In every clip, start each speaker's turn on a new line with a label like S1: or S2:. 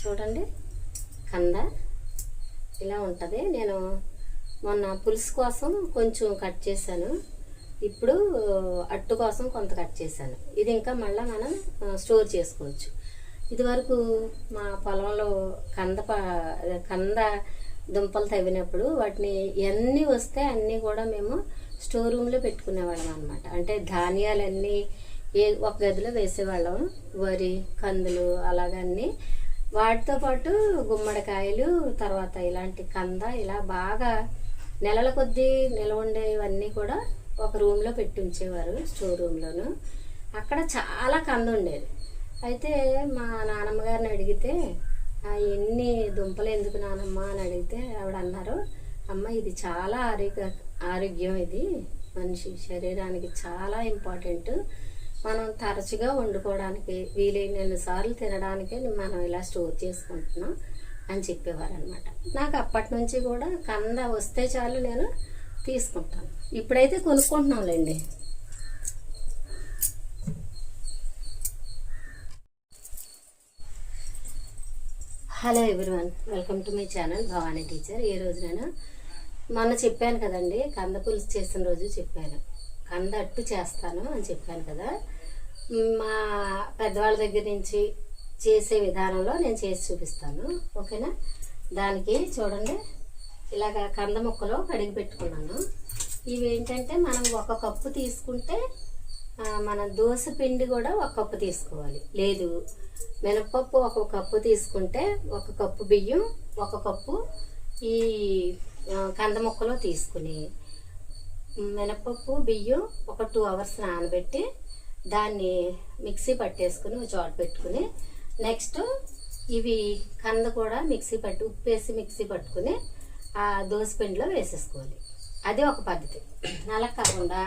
S1: చూడండి. కంద. ఇలా ఉంటుంది. నేను మొన్న పులుసు కోసం కొంచెం కట్ చేశాను. ఇప్పుడు అట్టు కోసం కొంత కట్ చేశాను. ఇది ఇంకా మళ్ళీ మనం స్టోర్ చేసుకోవచ్చు. ఇదివరకు మా పొలంలో కంద కంద దుంపలు తవ్వినప్పుడు వాటిని ఎన్ని వస్తే అన్నీ కూడా మేము స్టోర్ రూమ్లో పెట్టుకునేవాళ్ళం అనమాట అంటే ధాన్యాలన్నీ ఏ ఒక గదిలో వేసేవాళ్ళం. వరి కందులు అలాగన్నీ వాటితో పాటు గుమ్మడికాయలు తర్వాత ఇలాంటి కంద ఇలా బాగా నెలల కొద్దీ నిల్వ ఉండేవన్నీ కూడా ఒక రూమ్లో పెట్టి ఉంచేవారు స్టోర్ రూమ్లోను. అక్కడ చాలా కంద ఉండేది. అయితే మా నానమ్మ గారిని అడిగితే ఎన్ని దుంపలు ఎందుకు నానమ్మ? అని అడిగితే ఆవిడ అన్నారు అమ్మ ఇది చాలా ఆరోగ్య ఆరోగ్యం ఇది. మనిషి శరీరానికి చాలా ఇంపార్టెంట్. మనం తరచుగా వండుకోవడానికి వీలైనన్ని సార్లు తినడానికి మనం ఇలా స్టోర్ చేసుకుంటున్నాం అని చెప్పేవారు అనమాట నాకు అప్పటి నుంచి కూడా కంద వస్తే చాలు నేను తీసుకుంటాను. ఇప్పుడైతే కొనుక్కుంటున్నాంలేండి. Hello everyone welcome to my channel Bhavani teacher. ఈ రోజు నేను మొన్న చెప్పాను కదండి కంద పులుసు చేసిన రోజు చెప్పాను. అందట్టు చేస్తాను అని చెప్పాను కదా. మా పెద్దవాళ్ళ దగ్గర నుంచి చేసే విధానంలో నేను చేసి చూపిస్తాను. ఓకేనా? దానికి చూడండి. ఇలాగ కంద ముక్కలు కడిగి పెట్టుకున్నాను. ఇవి ఏంటంటే మనం ఒక కప్పు తీసుకుంటే మన దోశ పిండి కూడా ఒక కప్పు తీసుకోవాలి. లేదు మినపప్పు ఒక కప్పు తీసుకుంటే ఒక కప్పు బియ్యం ఒక కప్పు ఈ కంద ముక్కలు తీసుకుని మినపప్పు బియ్యం ఒక టూ అవర్స్ నానబెట్టి దాన్ని మిక్సీ పట్టేసుకుని చోట పెట్టుకుని నెక్స్ట్ ఇవి కంద కూడా మిక్సీ పట్టి ఉప్పు వేసి మిక్సీ పట్టుకుని ఆ దోశ పిండిలో వేసేసుకోవాలి. అది ఒక పద్ధతి. అలా కాకుండా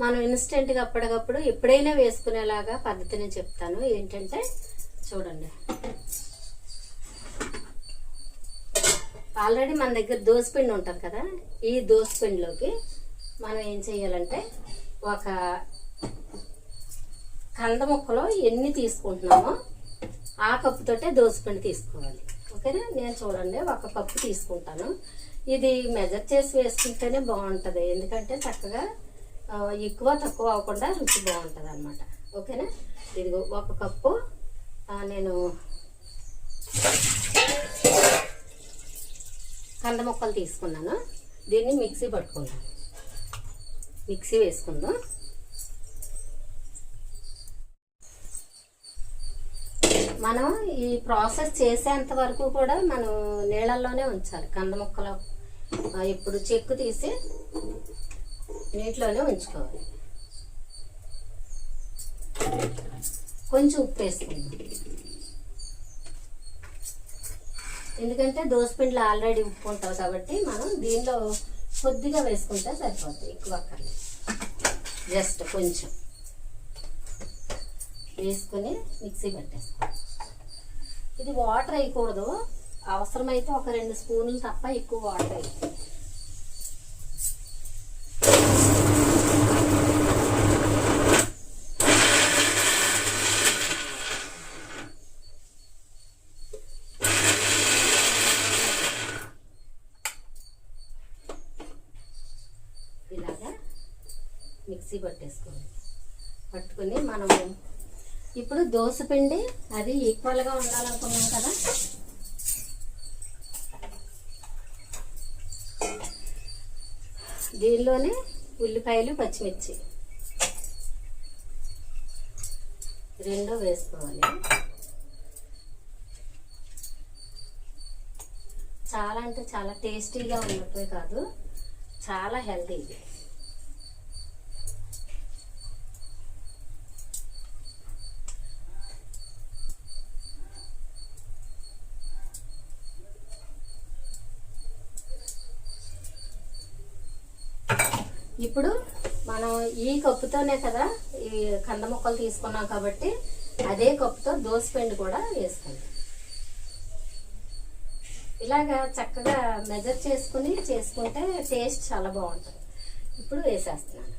S1: మనం ఇన్స్టెంట్గా అప్పటికప్పుడు ఎప్పుడైనా వేసుకునేలాగా పద్ధతిని చెప్తాను. ఏంటంటే చూడండి. ఆల్రెడీ మన దగ్గర దోసపిండి ఉంటుంది కదా ఈ దోసపిండిలోకి మనం ఏం చేయాలంటే ఒక కంద ముక్కలో ఎన్ని తీసుకుంటున్నామో ఆ కప్పుతోటే దోసపిండి తీసుకోవాలి. ఓకేనా? నేను చూడండి ఒక కప్పు తీసుకుంటాను. ఇది మెజర్ చేసి వేసుకుంటేనే బాగుంటుంది. ఎందుకంటే చక్కగా ఎక్కువ తక్కువ అవ్వకుండా రుచి బాగుంటుంది అనమాట ఓకేనా? ఇదిగో ఒక కప్పు నేను కంద ముక్కలు తీసుకున్నాను. దీన్ని మిక్సీ పట్టుకున్నాను మిక్సీ వేసుకుందాం. మనం ఈ ప్రాసెస్ చేసేంత వరకు కూడా మనం నీళ్ళల్లోనే ఉంచాలి. కంద ముక్కలు ఇప్పుడు చెక్కు తీసి నీటిలోనే ఉంచుకోవాలి. కొంచెం ఉప్పు వేసుకుందాం. ఎందుకంటే దోసపిండిలో ఆల్రెడీ ఉప్పు ఉంటుంది కాబట్టి మనం దీనిలో కొద్దిగా వేసుకుంటే సరిపోతుంది ఎక్కువ అక్కర్లేదు. జస్ట్ కొంచెం. వేసుకుని మిక్సీ పెట్టేసుకోవాలి. ఇది వాటర్ వేయకూడదు. అవసరమైతే ఒక రెండు స్పూన్లు తప్ప ఎక్కువ వాటర్ వేయకూడదు ఇలాగా మిక్సీ పట్టేసుకోండి పట్టుకుని మనము ఇప్పుడు దోశపిండి అది ఈక్వల్గా ఉండాలనుకున్నాం కదా. దీనిలోనే ఉల్లిపాయలు పచ్చిమిర్చి రెండో వేసుకోవాలి. చాలా అంటే చాలా టేస్టీగా ఉన్నట్టే కాదు చాలా హెల్తీ ఇప్పుడు మనం ఈ కప్పుతోనే కదా ఈ కంద ముక్కలు తీసుకున్నాం కాబట్టి అదే కప్పుతో దోసపిండి కూడా వేసుకోండి. ఇలాగా చక్కగా మెజర్ చేసుకుని చేసుకుంటే టేస్ట్ చాలా బాగుంటుంది. ఇప్పుడు వేసేస్తున్నాను.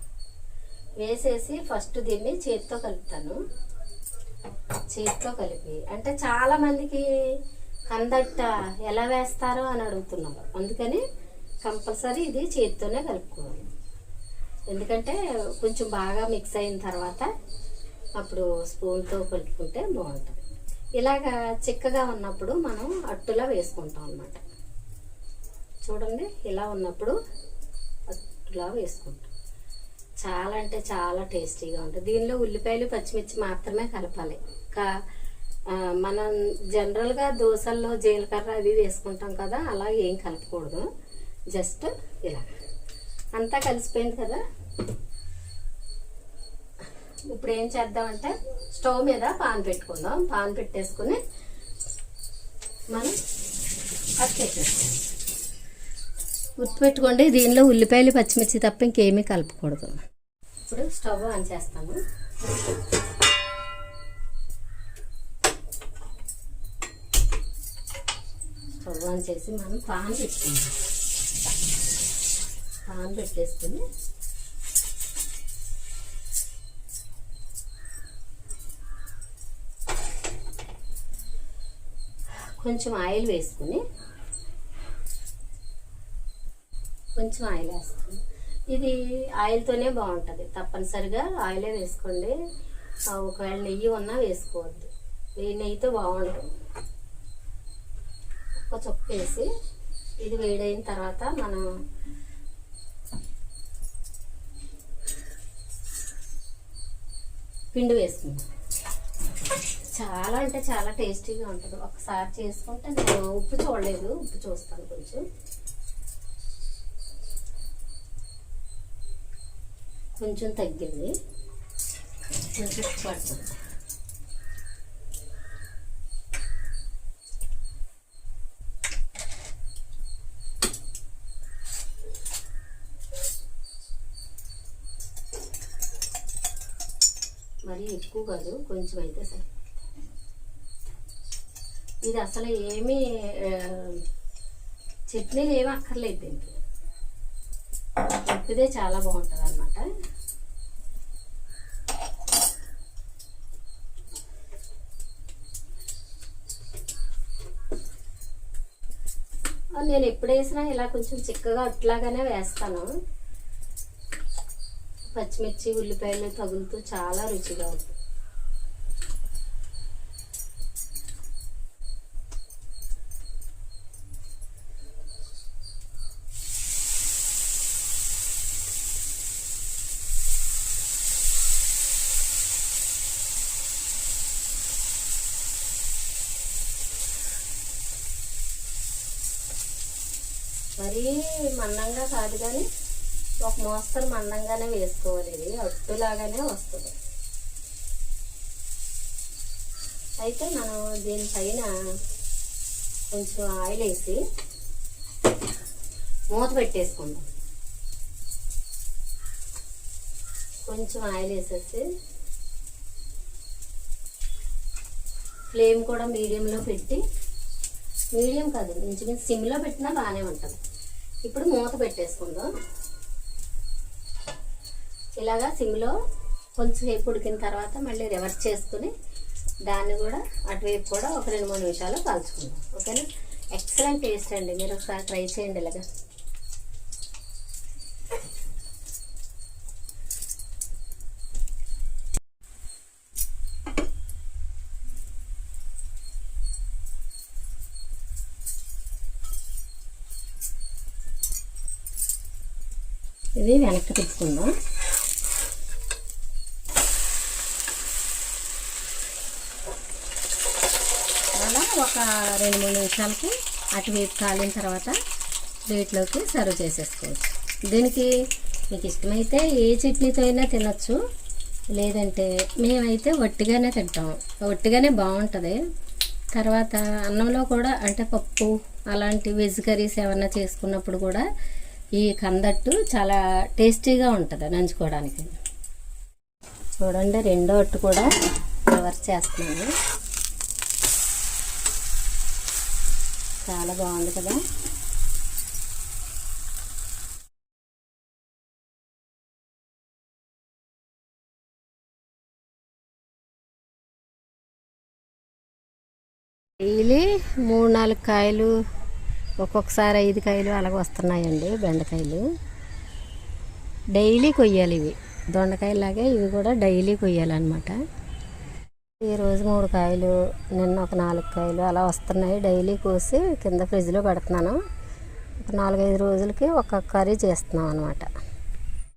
S1: వేసేసి ఫస్ట్ దీన్ని చేతితో కలుపుతాను. చేతితో కలిపి. అంటే చాలామందికి కందట్ట ఎలా వేస్తారో అని అడుగుతున్నారు. అందుకని కంపల్సరీ ఇది చేతితోనే కలుపుకోవాలి. ఎందుకంటే కొంచెం బాగా మిక్స్ అయిన తర్వాత అప్పుడు స్పూన్తో కలుపుకుంటే బాగుంటుంది. ఇలాగా చిక్కగా ఉన్నప్పుడు మనం అట్టులా వేసుకుంటాం అన్నమాట. చూడండి ఇలా ఉన్నప్పుడు అట్టులా వేసుకుంటాం. చాలా అంటే చాలా టేస్టీగా ఉంటుంది. దీనిలో ఉల్లిపాయలు పచ్చిమిర్చి మాత్రమే కలపాలి. ఇంకా మనం జనరల్గా దోశల్లో జీలకర్ర అవి వేసుకుంటాం కదా అలా ఏం కలపకూడదు. జస్ట్ ఇలా అంతా కలిసిపోయింది కదా. ఇప్పుడు ఏం చేద్దామంటే స్టవ్ మీద పాన్ పెట్టుకుందాం. పాన్ పెట్టేసుకుని మనం అట్టేసేస్తాం గుర్తుపెట్టుకోండి దీనిలో ఉల్లిపాయలు పచ్చిమిర్చి తప్ప ఇంకేమీ కలపకూడదు. ఇప్పుడు స్టవ్ ఆన్ చేస్తాము. స్టవ్ ఆన్ చేసి మనం పాన్ పెట్టుకుందాం. పాన్ పెట్టేసుకుని కొంచెం ఆయిల్ వేసుకుని కొంచెం ఆయిల్ వేస్తాను ఇది ఆయిల్తోనే బాగుంటుంది. తప్పనిసరిగా ఆయిలే వేసుకోండి. ఒకవేళ నెయ్యి ఉన్నా వేసుకోవద్దు. నెయ్యితో బాగుంటుంది. ఒక చొక్క వేసి ఇది వేడైన తర్వాత మనం పిండి వేసుకుందాం చాలా అంటే చాలా టేస్టీగా ఉంటుంది. ఒకసారి చేసుకుంటే నేను ఉప్పు చూడలేదు ఉప్పు చూస్తాను కొంచెం. కొంచెం తగ్గింది. కొంచెం పడుతుంది. మరీ ఎక్కువ కాదు కొంచెం అయితే సరే. ఇది అసలు ఏమీ చట్నీలు ఏమీ అక్కర్లేదు దీనికి. ఉప్పిదే చాలా బాగుంటుంది అనమాట నేను ఎప్పుడు వేసినా ఇలా కొంచెం చిక్కగా అట్లాగానే వేస్తాను. పచ్చిమిర్చి ఉల్లిపాయలు తగులుతూ చాలా రుచిగా ఉంటుంది. మరీ మందంగా కాదు కానీ ఒక మోస్తరు మందంగానే వేసుకోవాలి ఇది. అట్టులాగానే వస్తుంది. అయితే మనం దీనిపైన కొంచెం ఆయిల్ వేసి మూత పెట్టేసుకుందాం. కొంచెం ఆయిల్ వేసేసి ఫ్లేమ్ కూడా మీడియంలో పెట్టి మీడియం కాదు ఇంచుమించు సిమ్లో పెట్టినా బాగానే ఉంటుంది. ఇప్పుడు మూత పెట్టేసుకుందాం. ఇలాగా సిమ్లో కొంచెంసేపు ఉడికిన తర్వాత మళ్ళీ రివర్స్ చేసుకుని దాన్ని కూడా అటువైపు కూడా ఒక రెండు మూడు నిమిషాలు కాల్చుకుందాం. ఓకేనా? ఎక్సలెంట్ టేస్ట్ అండి. మీరు ఒకసారి ట్రై చేయండి ఇలాగా. ఇది వెనక్కి తిప్పుకుందాం అలా ఒక రెండు మూడు నిమిషాలకి అటువైపు కాలిన తర్వాత ప్లేట్లోకి సర్వ్ చేసేసుకోవచ్చు. దీనికి మీకు ఇష్టమైతే ఏ చట్నీతో అయినా తినచ్చు. లేదంటే మేమైతే ఒట్టిగానే తింటాం. ఒట్టిగానే బాగుంటుంది. తర్వాత అన్నంలో కూడా అంటే పప్పు అలాంటి వెజ్ కర్రీస్ ఏమన్నా చేసుకున్నప్పుడు కూడా ఈ కందట్టు చాలా టేస్టీగా ఉంటుంది నంచుకోవడానికి. చూడండి రెండో అట్టు కూడా కవర్ చేస్తున్నాను. చాలా బాగుంది కదా. డైలీ మూడు నాలుగు కాయలు ఒక్కొక్కసారి ఐదు కాయలు అలాగ వస్తున్నాయండి బెండకాయలు. డైలీ కొయ్యాలి ఇవి. దొండకాయలాగే ఇవి కూడా డైలీ కొయ్యాలన్నమాట. ఈరోజు మూడు కాయలు నిన్న ఒక నాలుగు కాయలు అలా వస్తున్నాయి. డైలీ కోసి కింద ఫ్రిడ్జ్లో పెడుతున్నాను. ఒక నాలుగైదు రోజులకి ఒక కర్రీ చేస్తున్నాం అనమాట